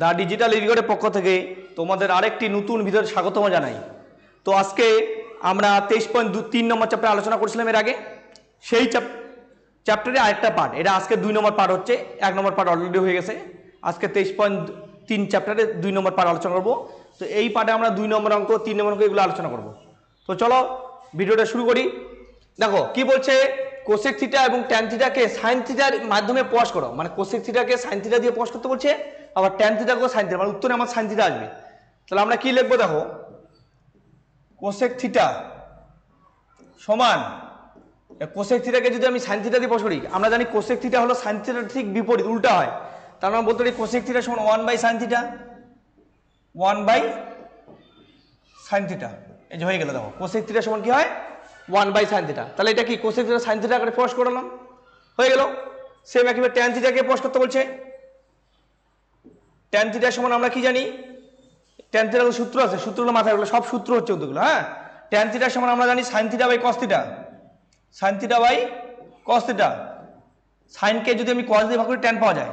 The digital এডুকেটের পক্ষ থেকে তোমাদের আরেকটি নতুন ভিডিওর স্বাগতম জানাই। তো আজকে আমরা তেইশ পয়েন্ট দু তিন নম্বর চ্যাপ্টার আলোচনা করছিলাম এর আগে। সেই চ্যাপ চ্যাপ্টারে আরেকটা পার্ট এটা আজকে দুই নম্বর পার্ট হচ্ছে, এক নম্বর পার্ট অলরেডি হয়ে গেছে। আজকে তেইশ পয়েন্ট তিন চ্যাপ্টারে দুই নম্বর পার্ট আলোচনা করব। তো এই পার্টে আমরা দুই নম্বর অঙ্ক, তিন নম্বর অঙ্ক এগুলো আলোচনা করব। তো চলো ভিডিওটা শুরু করি। দেখো, কি বলছে? কোসেক থিটা এবং ট্যান থিটাকে সাইন থিটার মাধ্যমে প্রকাশ করো। মানে কোসেক থিটাকে সাইন থিটা দিয়ে প্রকাশ করতে বলছে আবার ট্যান থিটাকেও সাইন থিটা মানে উত্তরে আমার সাইন থিটা আসবে। তাহলে আমরা কি লিখব দেখো? কোসেক থিটা সমান কোসেক থিটাকে যদি আমি সাইন থিটা দিয়ে করি আমরা জানি কোশেক থিটা হলো সাইন থিটার ঠিক বিপরীত, উল্টা হয়। তার মানে বলতে পারি কোসেক থিটা সমান one by sine theta one by sine theta এই যে হয়ে গেল দেখো কোসেক থিটা সমান কি হয়? ওয়ান বাই সাইন থিটা তাহলে এটা কি? কোসেক থিটা সাইন থিটা করে প্রকাশ করলাম। হয়ে গেল। সেম একইভাবে ট্যান থিটাকে প্রকাশ করতে বলছে। ট্যান থিটার সমান আমরা কি জানি? ট্যান থিটার সূত্র আছে, সূত্রগুলো মাথায় রাখলে সব সূত্র হচ্ছে ওগুলো হ্যাঁ? ট্যান থিটার সমান আমরা জানি sine theta by cos theta sine theta by cos theta সাইনকে যদি আমি কস দিয়ে ভাগ করি ট্যান পাওয়া যায়।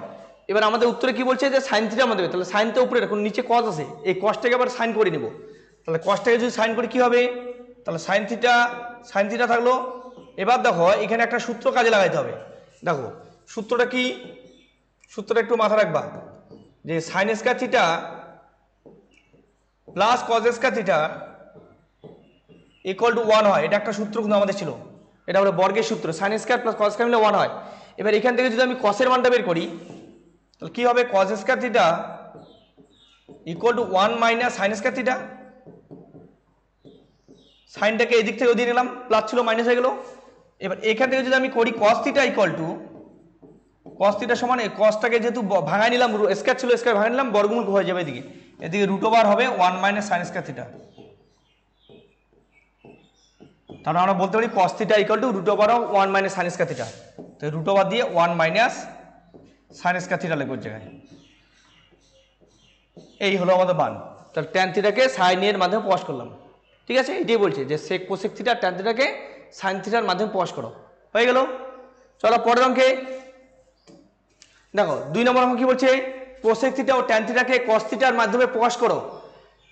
এবার আমাদের উত্তরে কি বলছে যে সাইন থিটা আমাদের, তাহলে সাইন তো উপরে রাখুন নিচে কস আছে। এই কসটাকে আবার সাইন করে নেব। তাহলে কসটাকে যদি সাইন করি, কি হবে? তাহলে সাইন থিটা সাইন থিটা থাকল। এবার দেখো, এখানে একটা সূত্র কাজে লাগাইতে হবে। দেখো, সূত্রটা কি? সূত্রটা একটু মাথা রাখবা। যে sine square theta plus cos square theta equal to one হয়। এটা একটা সূত্র কিন্তু আমাদের ছিল। এটা হলো বর্গের সূত্র। Sine square plus cos square মিলে ওয়ান হয়। এবার এখান থেকে যদি আমি কসের মানটা বের করি, তাহলে কি হবে? Cos square theta equal to one minus sine square theta সাইনটাকে এদিক থেকে দিয়ে নিলাম। প্লাস ছিল মাইনাস হয়ে গেল। এবার এখান থেকে যদি আমি করি cos theta equal to cos theta সমান এই কসটাকে যেহেতু ভাঙাই নিলাম স্কয়ার ছিল স্কয়ার ভাঙাই নিলাম, বর্গমূল হয়ে যাবে এদিকে? এদিকে রুট ওভার হবে one minus sine square theta তাহলে আমরা বলতে পারি cos theta equal to root over one minus sine square theta তো রুট ওভার দিয়ে one minus sine square theta লিখব জায়গায়। এই হলো আমাদের মান। তাহলে ট্যান থিটাকে সাইনের মাধ্যমে প্রকাশ করলাম। ঠিক আছে? এটাই বলছে যে সেক কোসেক থিটা ট্যান থিটাকে সাইন থিটার মাধ্যমে প্রকাশ করো। হয়ে গেল? চলো পরের অঙ্কে দেখো, দুই নম্বর অঙ্ক কি বলছে? কোসেক থিটা ও ট্যান থিটাকে কস থিটার মাধ্যমে প্রকাশ করো।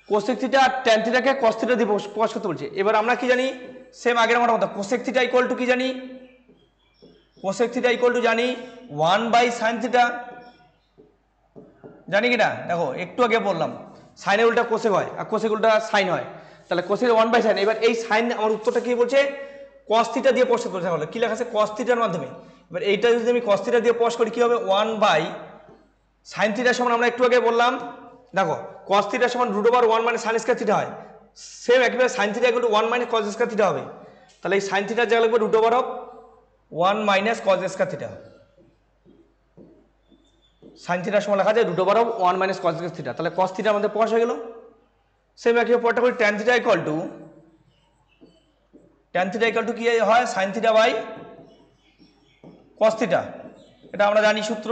কোসেক থিটা আর ট্যান থিটাকে দিয়ে প্রকাশ- প্রকাশ করতে বলছে। এবার আমরা কি জানি? সেম আগের আমার মতো কোসেক থিটা ইকুয়াল টু কি জানি? কোসেক থিটা ইকুয়াল টু জানি ওয়ান বাই সাইন থিটা জানি কি না দেখো, একটু আগে বললাম। সাইনের উল্টা কোসেক হয়, আর কোসেক উল্টা সাইন হয়। তাহলে কোসেক ওয়ান বাই সাইন এবার এই সাইন আমার উত্তরটা কি বলছে? কস থিটা দিয়ে প্রশ্ন করতে হবে। কি লেখা আছে? কস থিটার মাধ্যমে। এবার এইটা যদি আমি কস থিটা দিয়ে প্রশ্ন করি, কি হবে? ওয়ান বাই সাইন থিটার সমান, আমরা একটু আগে বললাম, দেখো কস থিটার সমান রুট ওভার ওয়ান মানে সাইন স্কয়ার থিটা হয়। সেম একইভাবে sine theta equal to one minus cos square theta হবে। তাহলে এই সাইন থিটার জায়গা লাগবে root over of one minus cos square theta sine থিটার সময় লেখা যায় root over of one minus cos theta তাহলে কস থিটা আমাদের প্রকাশ হয়ে গেল। সেম একই পরটা করি tan theta equal to tan theta equal to কি হয়? Sine theta by cos theta এটা আমরা জানি সূত্র।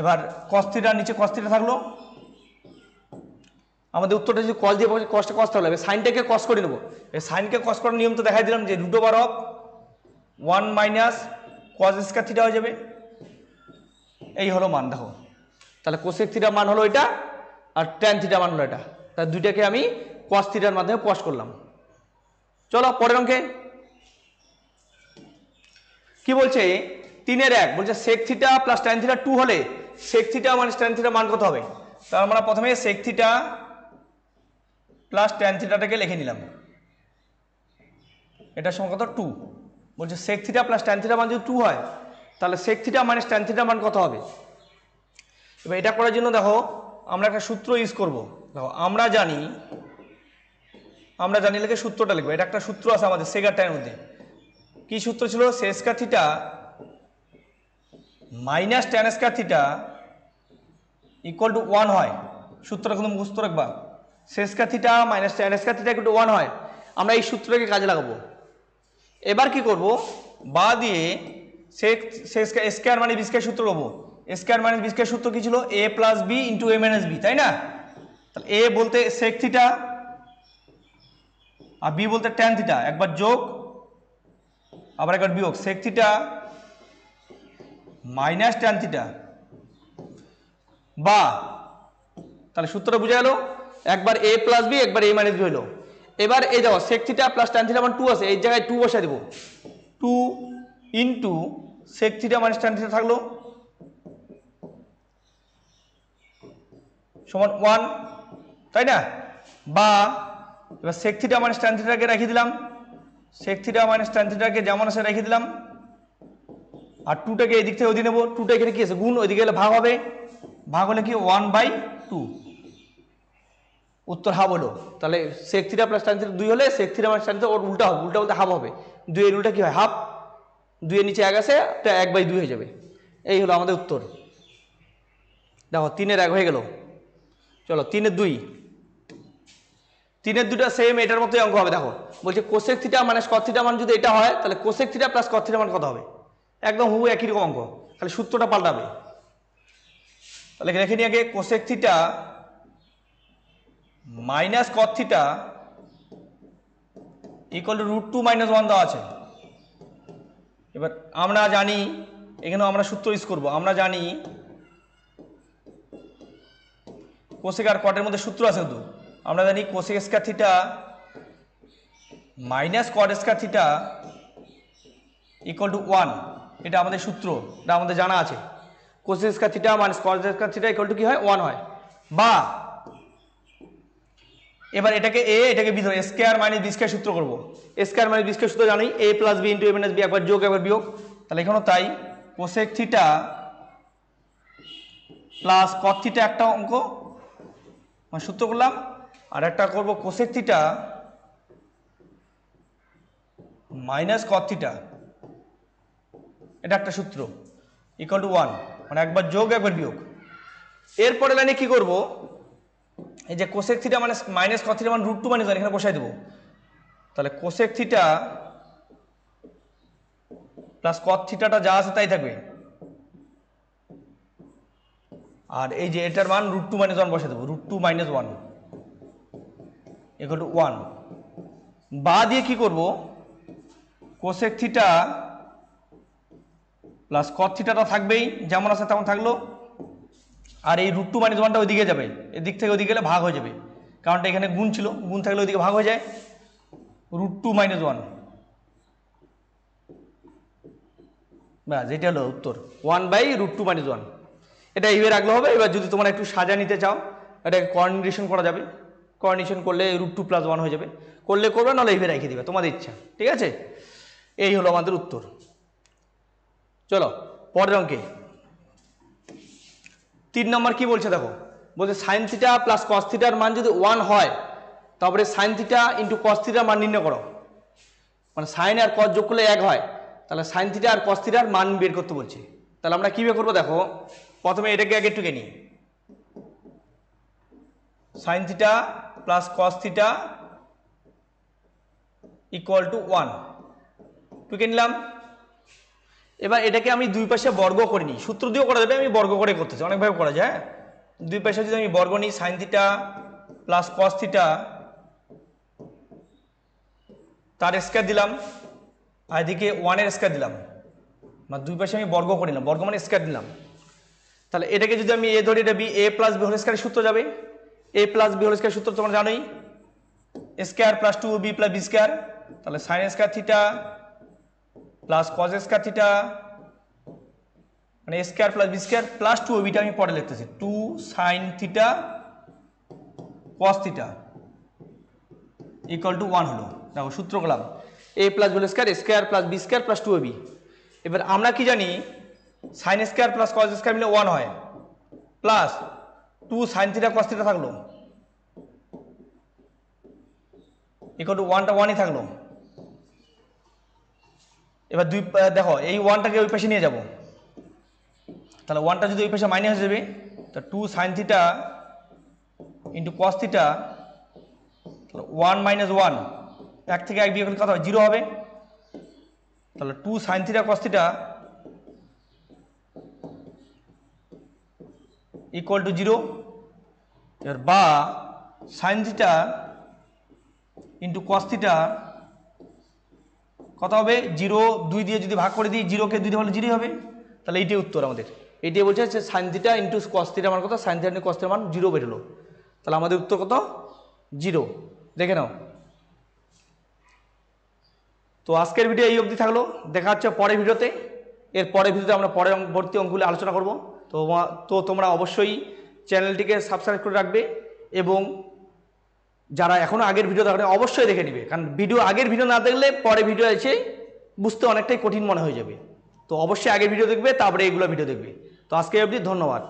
এবার কস থিটার নিচে কস্তিটা থাকল। আমাদের উত্তরটা যদি কস দিয়ে কস থাকল এবার সাইনটাকে কস করে নেব। এই সাইনকে কস করার নিয়ম তো দেখাই দিলাম যে root over of one minus cos square theta হয়ে যাবে। এই হলো মান, দেখো। তাহলে কোসেক থিটার মান হলো এটা, আর ট্যান থিটার মান হলো এটা। তাহলে দুইটাকে আমি কস থিটার মাধ্যমে পস করলাম। চলো, পরের অঙ্কে। কি বলছে? তিনের এক। বলছে sec theta plus tan theta two হলে সেক থিটা মানে ট্যান থিটার মান কত হবে? তাহলে আমরা প্রথমে সেক থিটা প্লাস ট্যান থিটাটাকে লিখে নিলাম। এটার সময় কত? টু বলছে sec theta plus tan theta মান যদি টু হয়, তাহলে sec theta minus tan theta মান কত হবে? এবার এটা করার জন্য দেখো, আমরা একটা সূত্র ইউজ করব। দেখো, আমরা জানি আমরা জানি লিখে সূত্রটা লিখব। এটা একটা সূত্র আছে আমাদের, সেগার টাইমের মধ্যে। কি সূত্র ছিল? সেস্কা theta minus tan square theta equal to one হয়। সূত্রটা কিন্তু মুখস্থ রাখবা। সেস্কা theta minus tan square theta to one হয়। আমরা এই সূত্রটাকে কাজে লাগাবো। এবার কি করব? বা দিয়ে সেক স্কয়ার মানে বি স্কয়ার সূত্র পাবো স্কয়ার মানে বি স্কয়ার সূত্র কি ছিল? A plus B into A minus B তাই না? তাহলে এ বলতে সেক থিটা আর বি বলতে ট্যান থিটা। একবার যোগ আবার একবার বিয়োগ। Sec theta minus tan theta বা, তাহলে সূত্রটা বুঝা গেল? একবার এ প্লাস বি একবার এ মাইনাস বি হলো। এবার এই দেখো sec theta plus tan theta two আছে, এই জায়গায় টু বসাই দেবো। Two into sec theta minus tan theta থাকল। সমান ওয়ান তাই না? বা, এবার সেক থিটা মাইনাস ট্যান থিটাকে রেখে দিলাম। সেক থিটা মাইনাস ট্যান থিটাকে যেমন আছে রেখে দিলাম। আর টুটাকে এদিক থেকে ওদিকে নেব। টুটা এখানে কি আছে? গুণ ওইদিকে গেলে ভাগ হবে। ভাগ হলে কি? ওয়ান বাই টু উত্তর হাফ হলো। তাহলে sec theta plus tan theta দুই হলে sec theta minus tan theta ওর উল্টা হবে। উল্টা বলতে হাফ হবে। দুইয়ের উল্টা কি হয়? হাফ। দুইয়ের নিচে এক আছে তা এক বাই দুই হয়ে যাবে। এই হলো আমাদের উত্তর। দেখো, তিনের এক হয়ে গেল। চলো, তিনের দুই। তিনের দুটা সেম এটার মতোই অঙ্ক হবে, দেখো। বলছে কোসেক থিটা মানে স্কট থিটা মান যদি এটা হয়, তাহলে cosec theta plus cot theta মান কত হবে? একদম হু, একই রকম অঙ্ক। খালি সূত্রটা পাল্টাবে। তাহলে রেখে নিয়ে আগে cosec theta minus cot theta two root two minus one দেওয়া আছে। এবার আমরা জানি, এখানেও আমরা সূত্র ইউজ করব। আমরা জানি কোসেক আর কটের মধ্যে সূত্র আছে কিন্তু। আমরা জানি cosec square theta minus cot square theta equal to one এটা আমাদের সূত্র, এটা আমাদের জানা আছে। Cosec square theta minus cot square theta equal to কি হয়? ওয়ান হয়। বা এবার এটাকে এ এটাকে বি ধরো স্কয়ার মাইনাস বি স্কয়ার সূত্র করব। স্কয়ার মাইনাস বি স্কয়ার সূত্র জানি A plus B into A minus B একবার যোগ, একবার বিয়োগ। তাহলে এখানেও তাই cosec theta plus cot theta একটা অঙ্ক মানে সূত্র করলাম। আর একটা করব cosec theta minus cot theta এটা একটা সূত্র ইকুয়াল টু ওয়ান মানে একবার যোগ, একবার বিয়োগ। এরপরে লাইনে কি করব? এই যে কোসেক থিটা মানে মাইনাস কট থিটা মানে রুট টু মাইনাস এখানে বসাই দেবো। তাহলে কোসেক থিটা প্লাস কট থিটাটা যা আছে তাই থাকবে। আর এই যে এটার মান রুট টু মাইনাস ওয়ান বসে দেবো root two minus one equal to one বা দিয়ে কি করব? কোসেক থিটা প্লাস কট থিটাটা থাকবেই, যেমন আছে তেমন থাকল। আর এই রুট টু মাইনাস ওয়ানটা ওইদিকে যাবে, এদিক থেকে ওইদিকে গেলে ভাগ হয়ে যাবে। কারণটা এখানে গুণ ছিল, গুণ থাকলে ওইদিকে ভাগ হয়ে যায়। রুট টু মাইনাস ওয়ান ব্যাস এটা হলো উত্তর। One by root two minus one এটা এইভাবে রাখলে হবে, এবার যদি তোমরা একটু সাজা নিতে চাও, এটা কোঅর্ডিনেশন করা যাবে। কোঅর্ডিনেশন করলে রুট টু প্লাস ওয়ান হয়ে যাবে। করলে করবে, নাহলে এইভাবে রেখে দিবে, তোমাদের ইচ্ছা। ঠিক আছে? এই হলো আমাদের উত্তর। চলো, পরের অঙ্কে। তিন নম্বর কি বলছে দেখো? বলছে সাইন থিটা প্লাস কস থিটার মান যদি ওয়ান হয়, তারপরে সাইন থিটা ইন্টু কস থিটার মান নির্ণয় করো। মানে সাইন আর কস যোগ করলে এক হয়, তাহলে সাইন থিটা আর কস থিটার মান বের করতে বলছে। তাহলে আমরা কী বের করব দেখো? প্রথমে এটাকে আগে টুকে নিই? Sine theta plus cos theta equal to one টুকে নিলাম? এবার এটাকে আমি দুই পাশে বর্গ করে নিই। সূত্র দিয়েও করা যাবে, আমি বর্গ করে করতেছি। অনেকভাবে করা যায়। দুই পাশে যদি আমি বর্গ নিই sine theta plus cos theta তার স্কয়ার দিলাম। আর এদিকে ওয়ানের স্কয়ার দিলাম। মানে দুই পাশে আমি বর্গ করে নিলাম। বর্গ মানে স্কয়ার দিলাম। তাহলে এটাকে যদি আমি এ ধরি, এটা B, A plus B whole স্কয়ারের সূত্র যাবে। A plus B whole square সূত্র তোমরা জানোই। Square plus two B plus B square তাহলে sine square theta plus cos square theta মানে square plus B square plus two beta আমি পরে লিখতেছি। Two sine theta cos theta equal to one হলো। দেখো সূত্র করলাম A plus B square square plus B square plus two B এবার আমরা কি জানি? Sine square plus cos square মিলে ওয়ান হয়। Plus two sine theta cos theta থাকল ইকুয়াল টু ওয়ানটা ওয়ানই থাকল এবার দুই দেখো এই ওয়ানটাকে ওই পাশে নিয়ে যাব তাহলে ওয়ানটা যদি ওই পাশে মাইনাস হয়ে যাবে তা two sine theta into cos theta তাহলে ওয়ান মাইনাস ওয়ান এক থেকে এক বিয়োগ কত হবে জিরো হবে তাহলে two sine theta cos theta equal to zero এবার বা sine theta into cos theta কত হবে? জিরো দুই দিয়ে যদি ভাগ করে দিই জিরোকে দুই দিয়ে হলে জিরোই হবে। তাহলে এইটাই উত্তর আমাদের। এটি বলছে যে sine theta into cos theta মান কত? সাইন থিটা ইন্টু কস মান জিরো বেরোলো তাহলে আমাদের উত্তর কত? জিরো দেখে নাও। তো আজকের ভিডিও এই অবধি থাকল। দেখা হচ্ছে পরের ভিডিওতে। এর পরের ভিডিওতে আমরা পরের ভর্তি অঙ্কগুলি আলোচনা করব। তো তো তোমরা অবশ্যই চ্যানেলটিকে সাবস্ক্রাইব করে রাখবে এবং যারা এখনও আগের ভিডিও দেখে অবশ্যই দেখে নিবে। কারণ ভিডিও আগের ভিডিও না দেখলে পরে ভিডিও এসে বুঝতে অনেকটাই কঠিন মনে হয়ে যাবে। তো অবশ্যই আগের ভিডিও দেখবে, তারপরে এগুলো ভিডিও দেখবে। তো আজকে অবধি ধন্যবাদ।